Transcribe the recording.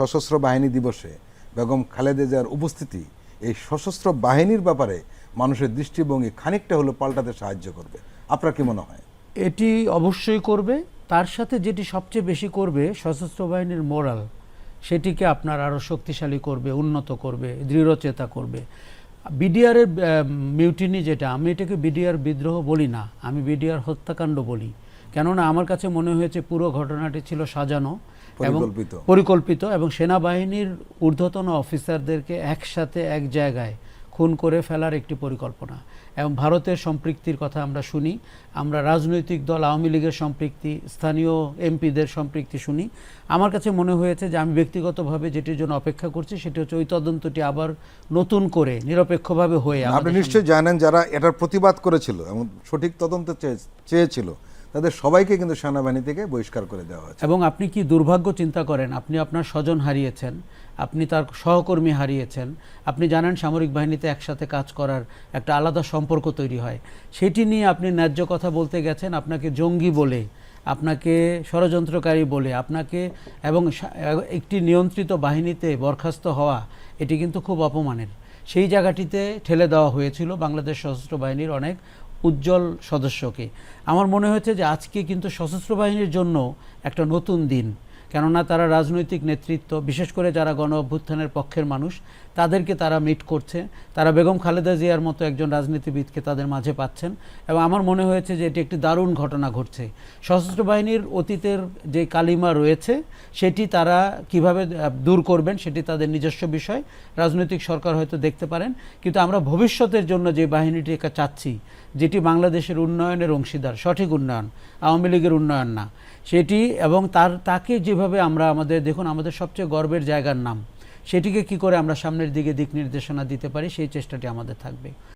সশস্ত্র বাহিনী দিবসে বেগম খালেদা জিয়ার উপস্থিতি এই সশস্ত্র বাহিনীর ব্যাপারে মানুষের দৃষ্টিভঙ্গি খানিকটা হলো পাল্টাতে সাহায্য করবে। আপনার কি মনে হয়? এটি অবশ্যই করবে। তার সাথে যেটি সবচেয়ে বেশি করবে সশস্ত্র বাহিনীর মোরাল, সেটিকে আপনার আরও শক্তিশালী করবে, উন্নত করবে, দৃঢ়চেতা করবে। বিডিআরের মিউটিনি যেটা, আমি এটাকে বিডিআর বিদ্রোহ বলি না, আমি বিডিআর হত্যাকাণ্ড বলি। কেননা আমার কাছে মনে হয়েছে পুরো ঘটনাটি ছিল সাজানো এবং পরিকল্পিত। এবং সেনাবাহিনীর ঊর্ধ্বতন অফিসারদেরকে একসাথে এক জায়গায় খুন করে ফেলার একটি পরিকল্পনা। এবং ভারতের সম্পৃক্তির কথা আমরা শুনি আমরা রাজনৈতিক দল আওয়ামী লীগের সম্পৃক্তি স্থানীয় এমপিদের সম্পৃক্তি শুনি। আমার কাছে মনে হয়েছে যে আমি ব্যক্তিগতভাবে যেটির জন্য অপেক্ষা করছি সেটি হচ্ছে ওই তদন্তটি আবার নতুন করে নিরপেক্ষভাবে হয়ে আপনি নিশ্চয়ই জানেন যারা এটার প্রতিবাদ করেছিল এবং সঠিক তদন্ত চেয়ে- চেয়েছিল। তাদের সবাইকে কিন্তু সেনাবাহিনী থেকে বহিষ্কার করে দেওয়া হয়েছে। এবং আপনি কি দুর্ভাগ্য চিন্তা করেন? আপনি আপনার স্বজন হারিয়েছেন, আপনি তার সহকর্মী হারিয়েছেন, আপনি জানেন সামরিক বাহিনীতে একসাথে কাজ করার একটা আলাদা সম্পর্ক তৈরি হয়। সেটি নিয়ে আপনি ন্যায্য কথা বলতে গেছেন, আপনাকে জঙ্গি বলে, আপনাকে ষড়যন্ত্রকারী বলে, আপনাকে এবং একটি নিয়ন্ত্রিত বাহিনীতে বরখাস্ত হওয়া, এটি কিন্তু খুব অপমানের। সেই জায়গাটিতে ঠেলে দেওয়া হয়েছিল বাংলাদেশ সশস্ত্র বাহিনীর অনেক উজ্জ্বল সদস্যকে। আমার মনে হয়েছে যে আজকে কিন্তু সশস্ত্র বাহিনীর জন্য একটা নতুন দিন। কেননা তারা রাজনৈতিক নেতৃত্ব, বিশেষ করে যারা গণ অভ্যুত্থানের পক্ষের মানুষ, তাদেরকে তারা মিট করছে। তারা বেগম খালেদা জিয়ার মতো একজন রাজনীতিবিদকে তাদের মাঝে পাচ্ছেন এবং আমার মনে হয়েছে যে এটি একটি দারুণ ঘটনা ঘটছে। সশস্ত্র বাহিনীর অতীতের যে কালিমা রয়েছে, সেটি তারা কীভাবে দূর করবেন সেটি তাদের নিজস্ব বিষয়। রাজনৈতিক সরকার হয়তো দেখতে পারেন, কিন্তু আমরা ভবিষ্যতের জন্য যে বাহিনীটিকে চাচ্ছি, যেটি বাংলাদেশের উন্নয়নের অংশীদার, সঠিক উন্নয়ন, আওয়ামী লীগের উন্নয়ন না। সেটি এবং তার, তাকে যেভাবে আমরা আমাদের, দেখুন আমাদের সবচেয়ে গর্বের জায়গার নাম, সেটিকে কি করে আমরা সামনের দিকে দিক নির্দেশনা দিতে পারি, সেই চেষ্টাটি আমাদের থাকবে।